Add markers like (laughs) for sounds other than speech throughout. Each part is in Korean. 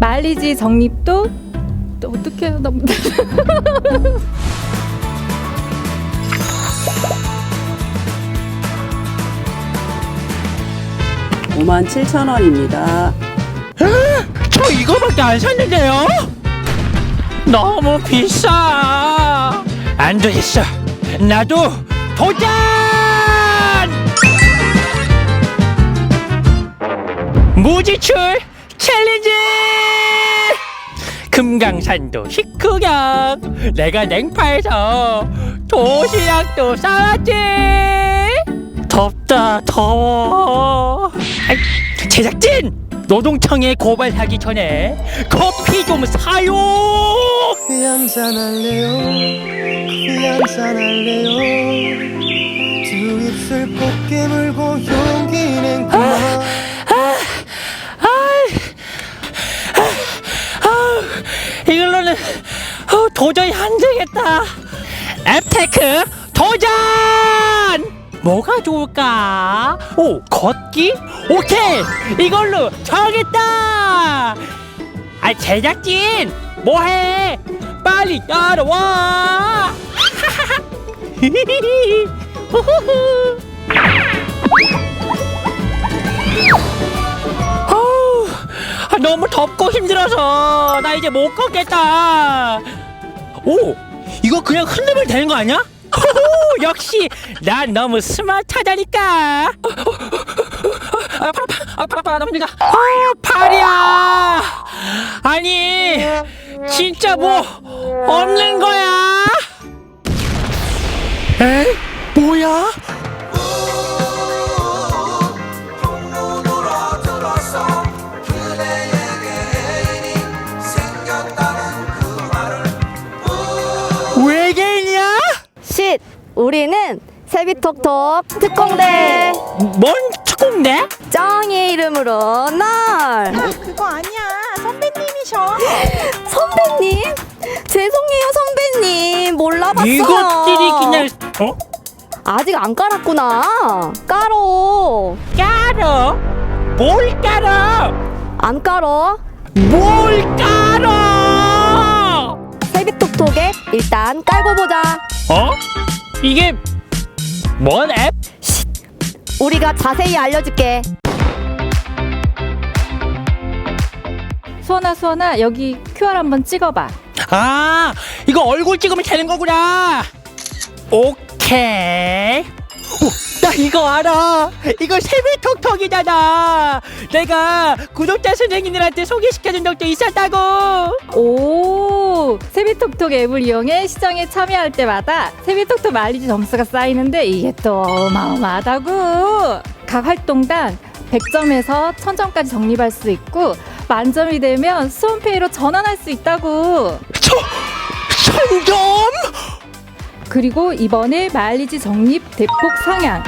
마일리지 적립도 또 어떻게 해요? 나 (laughs) 오만 7천 원입니다. 저 이거밖에 안 샀는데요? 너무 비싸. 안 되겠어. 나도 도전! 무지출 챌린지! 금강산도 식후경. 내가 냉파해서 도시락도 싸왔지. 덥다 더워. 아이, 제작진! 노동청에 고발하기 전에 커피 좀 사요. 커피 한잔 할래요? 커피 한잔 할래요? 두 입술 곱게 물고 용기는 그만 도저히 안 되겠다. 앱테크 도전! 뭐가 좋을까? 오 걷기? 오케이! 이걸로 정했다! 아 제작진 뭐해? 빨리 따라와! (laughs) 아, 너무 덥고 힘들어서 나 이제 못 걷겠다. 오, 이거 그냥 흔들면 되는 거 아니야? 호호, 역시 난 너무 스마트하다니까. 아, 팔, 팔, 아, 팔, 팔, 너무 힘들다. 아, 팔이야. 아니, 진짜 뭐 없는 거야? 에? 뭐야? 외계인이야? 쉿! 우리는 세비톡톡 특공대 뭔 특공대? 쩡이의 이름으로 널 아, 그거 아니야. 선배님이셔. (gasps) 선배님 죄송해요 선배님 몰라봤어요 이것들이 그냥 어? 아직 안 깔았구나 깔어 깔어? 뭘 깔어? 안 깔어 뭘 깔어? 세비톡톡에 일단 깔고 보자 어? 이게 뭔 앱? 우리가 자세히 알려줄게 수원아 수원아 여기 QR 한번 찍어봐. 아 이거 얼굴 찍으면 되는 거구나 오케이 오, 나 이거 알아? 이거 세비톡톡이잖아. 내가 구독자 선생님들한테 소개시켜준 적도 있었다고. 오 세비톡톡 앱을 이용해 시정에 참여할 때마다 세비톡톡 마일리지 점수가 쌓이는데 이게 또 어마어마하다고. 각 활동당 100점에서 1000점까지 적립할 수 있고 만점이 되면 수험페이로 전환할 수 있다고. 저 천점? 그리고 이번에 마일리지 적립 대폭 상향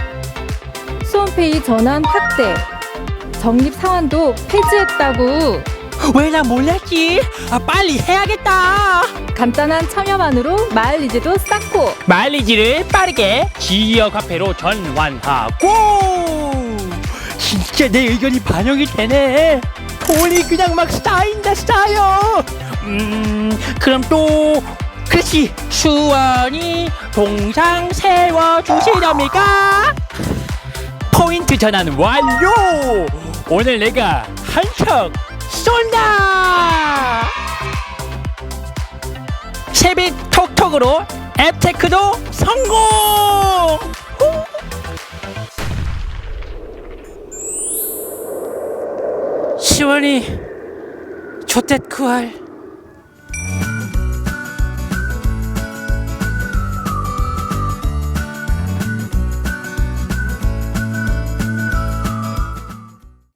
수험페이 전환 확대. 적립 상환도 폐지했다고. 왜 나 몰랐지? 아 빨리 해야겠다. 간단한 참여만으로 마일리지도 쌓고. 마일리지를 빠르게 지역 화폐로 전환하고. 진짜 내 의견이 반영이 되네. 돈이 그냥 막 쌓인다 쌓여. 음 그럼 또 그렇지. 수원이 동상 세워 주시렵니까 포인트 전환 완료 오늘 내가 한척 쏜다 세빛 톡톡으로 앱테크도 성공! 조댓 구할